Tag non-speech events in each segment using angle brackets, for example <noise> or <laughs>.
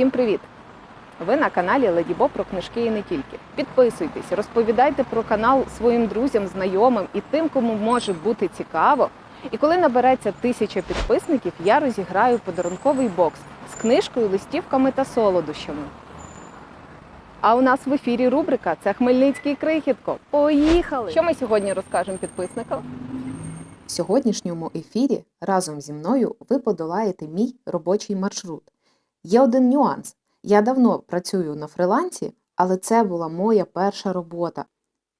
Всім привіт! Ви на каналі Леді Бо про книжки і не тільки. Підписуйтесь, розповідайте про канал своїм друзям, знайомим і тим, кому може бути цікаво. І коли набереться тисяча підписників, я розіграю подарунковий бокс з книжкою, листівками та солодощами. А у нас в ефірі рубрика це Хмельницький крихітко. Поїхали! Що ми сьогодні розкажемо підписникам? В сьогоднішньому ефірі разом зі мною ви подолаєте мій робочий маршрут. Є один нюанс. Я давно працюю на фрилансі, але це була моя перша робота.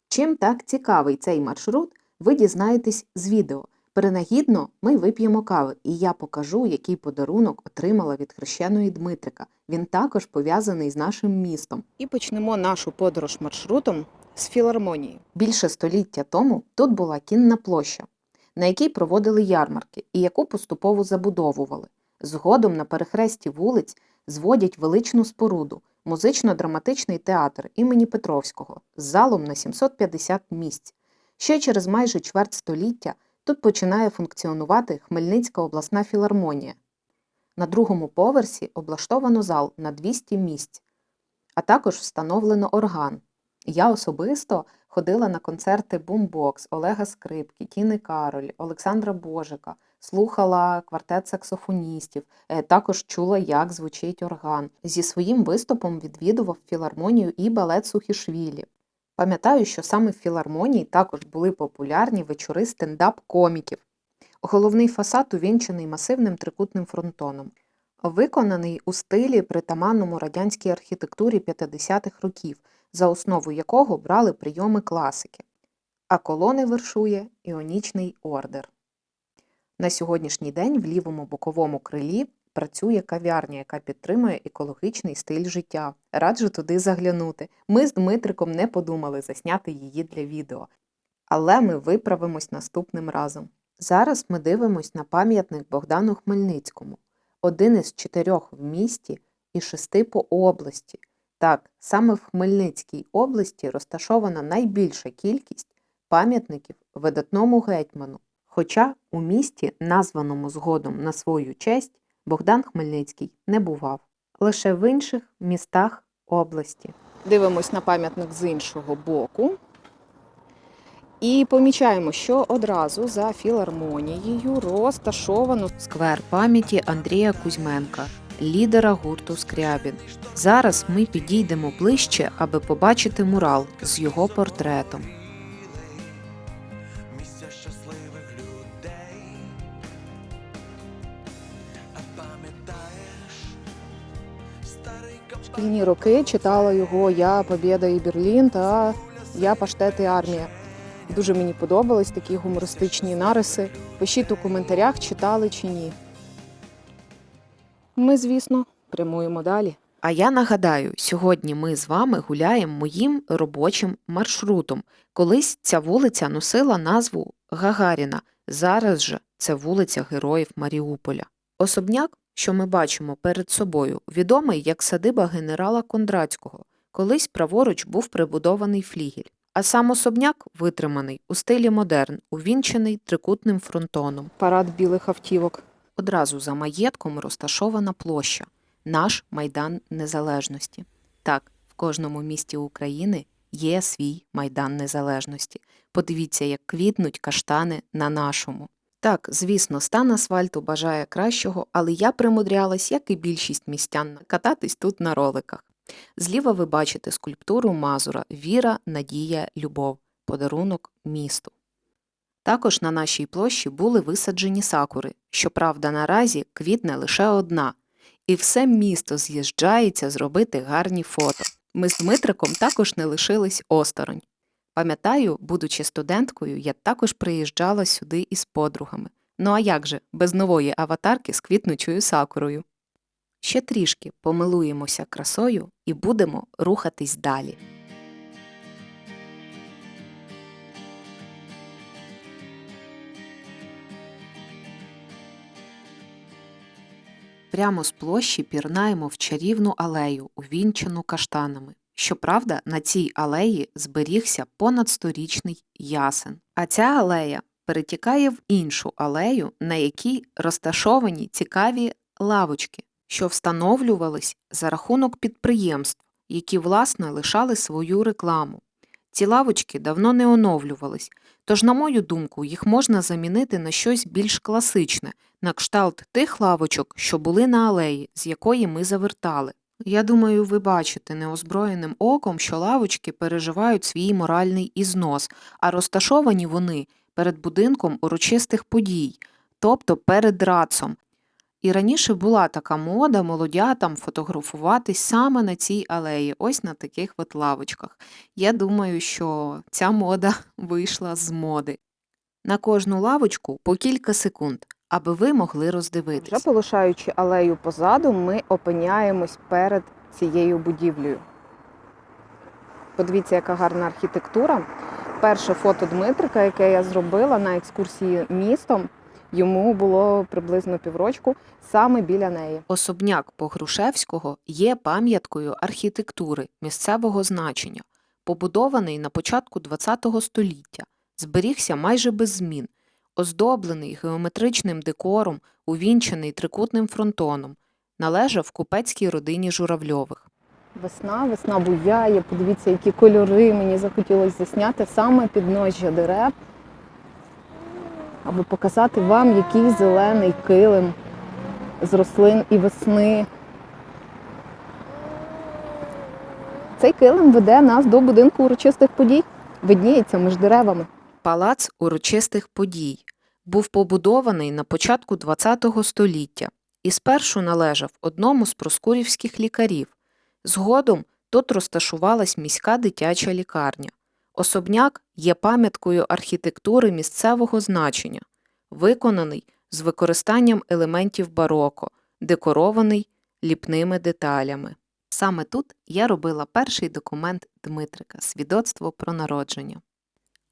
Чим так цікавий цей маршрут, ви дізнаєтесь з відео. Принагідно ми вип'ємо кави, і я покажу, який подарунок отримала від хрещеної Дмитрика. Він також пов'язаний з нашим містом. І почнемо нашу подорож маршрутом з філармонії. Більше століття тому тут була кінна площа, на якій проводили ярмарки і яку поступово забудовували. Згодом на перехресті вулиць зводять величну споруду, музично-драматичний театр імені Петровського з залом на 750 місць. Ще через майже чверть століття тут починає функціонувати Хмельницька обласна філармонія. На другому поверсі облаштовано зал на 200 місць, а також встановлено орган. Я особисто ходила на концерти Бумбокс Олега Скрипки, Тіни Кароль, Олександра Божика, слухала квартет саксофоністів, е, також чула, як звучить орган. Зі своїм виступом відвідував філармонію і балет Сухішвілі. Пам'ятаю, що саме в філармонії також були популярні вечори стендап-коміків. Головний фасад увінчений масивним трикутним фронтоном, виконаний у стилі притаманному радянській архітектурі 50-х років, за основу якого брали прийоми класики, а колони вершує іонічний ордер. На сьогоднішній день в лівому боковому крилі працює кав'ярня, яка підтримує екологічний стиль життя. Раджу туди заглянути. Ми з Дмитриком не подумали засняти її для відео, але ми виправимось наступним разом. Зараз ми дивимось на пам'ятник Богдану Хмельницькому, один із чотирьох в місті і шести по області. Так, саме в Хмельницькій області розташована найбільша кількість пам'ятників видатному гетьману. Хоча у місті, названому згодом на свою честь, Богдан Хмельницький не бував, лише в інших містах області. Дивимось на пам'ятник з іншого боку. І помічаємо, що одразу за філармонією розташовано Сквер пам'яті Андрія Кузьменка, лідера гурту Скрябін. Зараз ми підійдемо ближче, аби побачити мурал з його портретом. Шкільні роки. Читала його Я Побєда і Берлін та Я Паштет і армія. Дуже мені подобались такі гумористичні нариси. Пишіть у коментарях, читали чи ні. Ми, звісно, прямуємо далі. А я нагадаю, сьогодні ми з вами гуляємо моїм робочим маршрутом. Колись ця вулиця носила назву Гагаріна, зараз же це вулиця Героїв Маріуполя. Особняк, що ми бачимо перед собою, відомий як садиба генерала Кондратського. Колись праворуч був прибудований флігель. А сам особняк витриманий у стилі модерн, увінчений трикутним фронтоном. Парад білих автівок. Одразу за маєтком розташована площа наш Майдан Незалежності. Так, в кожному місті України є свій Майдан Незалежності. Подивіться, як квітнуть каштани на нашому. Так, звісно, стан асфальту бажає кращого, але я примудрялась, як і більшість містян, кататись тут на роликах. Зліва ви бачите скульптуру Мазура Віра, Надія, Любов, подарунок місту. Також на нашій площі були висаджені сакури, щоправда, наразі квітне лише одна, і все місто з'їжджається зробити гарні фото. Ми з Дмитриком також не лишились осторонь. Пам'ятаю, будучи студенткою, я також приїжджала сюди із подругами. Ну а як же, без нової аватарки з квітнучою сакурою. Ще трішки помилуємося красою і будемо рухатись далі. Прямо з площі пірнаємо в чарівну алею, увінчену каштанами. Щоправда, на цій алеї зберігся понад сторічний ясен. А ця алея перетікає в іншу алею, на якій розташовані цікаві лавочки. що встановлювались за рахунок підприємств, які власне лишали свою рекламу. Ці лавочки давно не оновлювались, тож, на мою думку, їх можна замінити на щось більш класичне, на кшталт тих лавочок, що були на алеї, з якої ми завертали. Я думаю, ви бачите неозброєним оком, що лавочки переживають свій моральний ізнос, а розташовані вони перед будинком урочистих подій, тобто перед рацом. І раніше була така мода молодятам фотографуватись саме на цій алеї, ось на таких от лавочках. Я думаю, що ця мода <laughs> вийшла з моди. На кожну лавочку по кілька секунд, аби ви могли роздивитись. Вже полишаючи алею позаду, ми опиняємось перед цією будівлею. Подивіться, яка гарна архітектура. Перше фото Дмитрика, яке я зробила на екскурсії містом, йому було приблизно піврочку, саме біля неї. Особняк Погрушевського є пам'яткою архітектури місцевого значення, побудований на початку ХХ століття, зберігся майже без змін, оздоблений геометричним декором, увінчений трикутним фронтоном, належав купецькій родині Журавльових. Весна, весна буяє. Подивіться, які кольори мені захотілося засняти саме підножжя дерев, аби показати вам, який зелений килим з рослин і весни. Цей килим веде нас до будинку урочистих подій. Видніється між деревами. Палац урочистих подій був побудований на початку ХХ століття і спершу належав одному з проскурівських лікарів. Згодом тут розташувалась міська дитяча лікарня. Особняк є пам'яткою архітектури місцевого значення, виконаний з використанням елементів бароко, декорований ліпними деталями. Саме тут я робила перший документ Дмитрика свідоцтво про народження.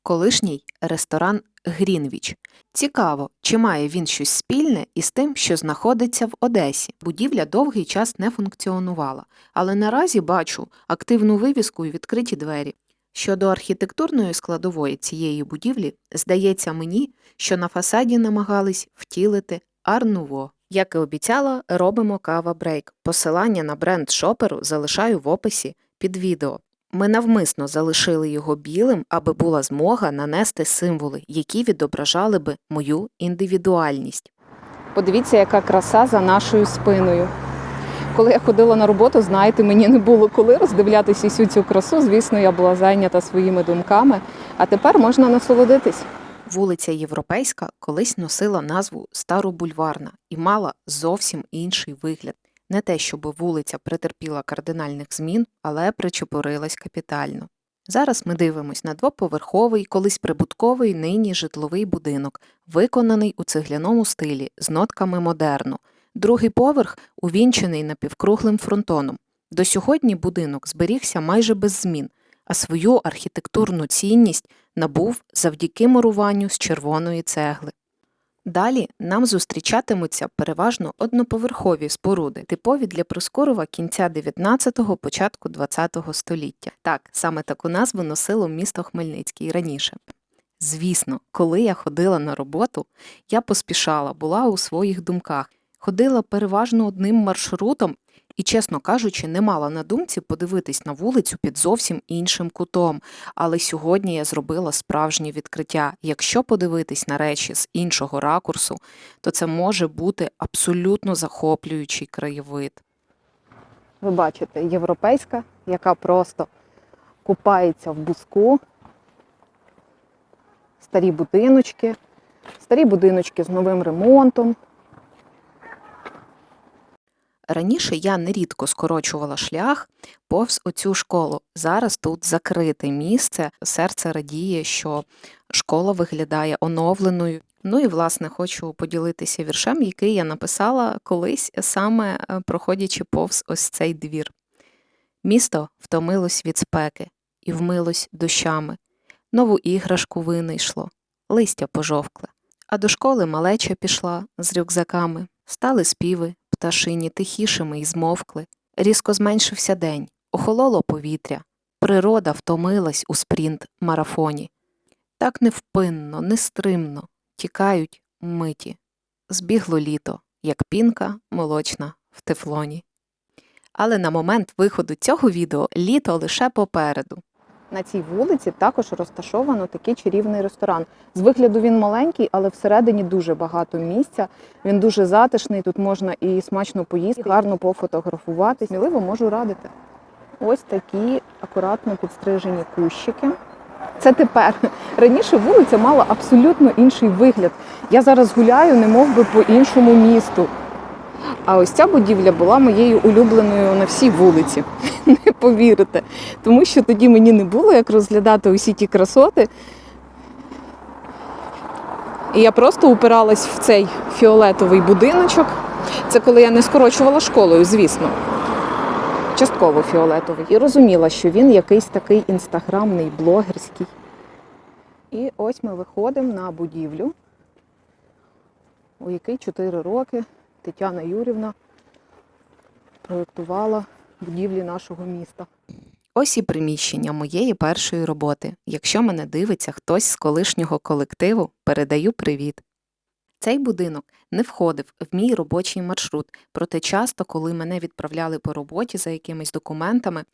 Колишній ресторан Грінвіч. Цікаво, чи має він щось спільне із тим, що знаходиться в Одесі. Будівля довгий час не функціонувала, але наразі бачу активну вивіску і відкриті двері. Щодо архітектурної складової цієї будівлі, здається мені, що на фасаді намагались втілити Арнуво. Як і обіцяла, робимо кава брейк. Посилання на бренд шоперу залишаю в описі під відео. Ми навмисно залишили його білим, аби була змога нанести символи, які відображали би мою індивідуальність. Подивіться, яка краса за нашою спиною. Коли я ходила на роботу, знаєте, мені не було коли роздивлятися всю цю красу. Звісно, я була зайнята своїми думками, а тепер можна насолодитись. Вулиця Європейська колись носила назву Старобульварна і мала зовсім інший вигляд. Не те, щоб вулиця претерпіла кардинальних змін, але причепурилась капітально. Зараз ми дивимось на двоповерховий, колись прибутковий нині житловий будинок, виконаний у цегляному стилі з нотками модерну. Другий поверх увінчений напівкруглим фронтоном. До сьогодні будинок зберігся майже без змін, а свою архітектурну цінність набув завдяки муруванню з червоної цегли. Далі нам зустрічатимуться переважно одноповерхові споруди, типові для Проскурова кінця 19-го, початку 20-го століття. Так, саме таку назву носило місто Хмельницький раніше. Звісно, коли я ходила на роботу, я поспішала, була у своїх думках, ходила переважно одним маршрутом і, чесно кажучи, не мала на думці подивитись на вулицю під зовсім іншим кутом. Але сьогодні я зробила справжнє відкриття. Якщо подивитись на речі з іншого ракурсу, то це може бути абсолютно захоплюючий краєвид. Ви бачите, європейська, яка просто купається в буску. Старі будиночки, старі будиночки з новим ремонтом. Раніше я нерідко скорочувала шлях повз оцю школу. Зараз тут закрите місце. Серце радіє, що школа виглядає оновленою. Ну і власне хочу поділитися віршем, який я написала колись саме е, проходячи повз ось цей двір. Місто втомилось від спеки і вмилось дощами. Нову іграшку винайшло, листя пожовкле. А до школи малеча пішла з рюкзаками. Стали співи, пташині тихішими й змовкли. Різко зменшився день, охололо повітря. Природа втомилась у спринт-марафоні. Так невпинно, нестримно тікають миті. Збігло літо, як пінка молочна в тефлоні. Але на момент виходу цього відео літо лише попереду. На цій вулиці також розташовано такий чарівний ресторан. З вигляду він маленький, але всередині дуже багато місця. Він дуже затишний. Тут можна і смачно поїсти, гарно пофотографувати. Сміливо можу радити. Ось такі акуратно підстрижені кущики. Це тепер. Раніше вулиця мала абсолютно інший вигляд. Я зараз гуляю, не мов би по іншому місту. А ось ця будівля була моєю улюбленою на всій вулиці. <laughs> Не повірите. Тому що тоді мені не було як розглядати усі ті красоти. І я просто упиралась в цей фіолетовий будиночок. Це коли я не скорочувала школою, звісно. Частково фіолетовий. І розуміла, що він якийсь такий інстаграмний, блогерський. І ось ми виходимо на будівлю, у якій 4 роки Тетяна Юрівна проєктувала будівлі нашого міста. Ось і приміщення моєї першої роботи. Якщо мене дивиться хтось з колишнього колективу, передаю привіт. Цей будинок не входив в мій робочий маршрут, проте часто, коли мене відправляли по роботі за якимись документами,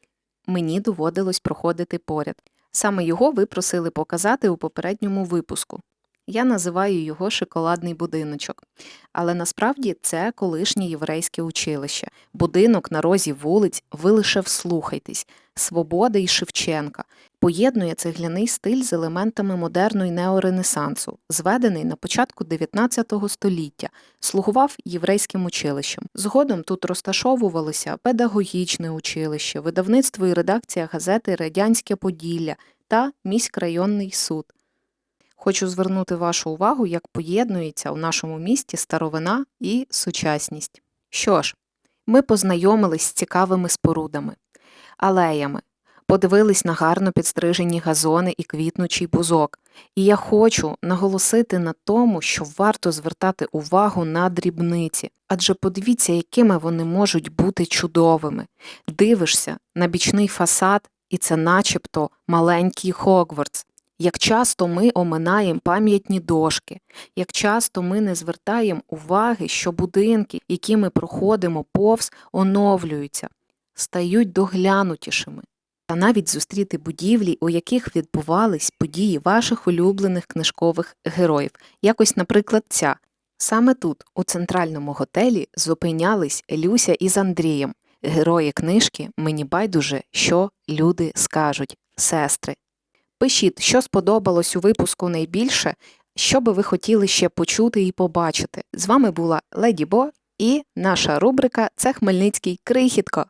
мені доводилось проходити поряд. Саме його ви просили показати у попередньому випуску. Я називаю його шоколадний будиночок. Але насправді це колишнє єврейське училище, будинок на розі вулиць, ви лише вслухайтесь, Свободи і Шевченка. Поєднує цегляний стиль з елементами модерну і неоренесансу, зведений на початку 19 століття, слугував єврейським училищем. Згодом тут розташовувалося педагогічне училище, видавництво і редакція газети Радянське Поділля та міськрайонний суд. Хочу звернути вашу увагу, як поєднується у нашому місті старовина і сучасність. Що ж, ми познайомились з цікавими спорудами, алеями, подивились на гарно підстрижені газони і квітнучий бузок. І я хочу наголосити на тому, що варто звертати увагу на дрібниці, адже подивіться, якими вони можуть бути чудовими. Дивишся на бічний фасад, і це начебто маленький Хогвартс. Як часто ми оминаємо пам'ятні дошки, як часто ми не звертаємо уваги, що будинки, які ми проходимо повз, оновлюються, стають доглянутішими. Та навіть зустріти будівлі, у яких відбувались події ваших улюблених книжкових героїв, якось, наприклад, ця. Саме тут, у центральному готелі, зупинялись Люся із Андрієм. Герої книжки мені байдуже, що люди скажуть, сестри. Пишіть, що сподобалось у випуску найбільше, що би ви хотіли ще почути і побачити. З вами була Леді Бо і наша рубрика Це Хмельницький Крихітко.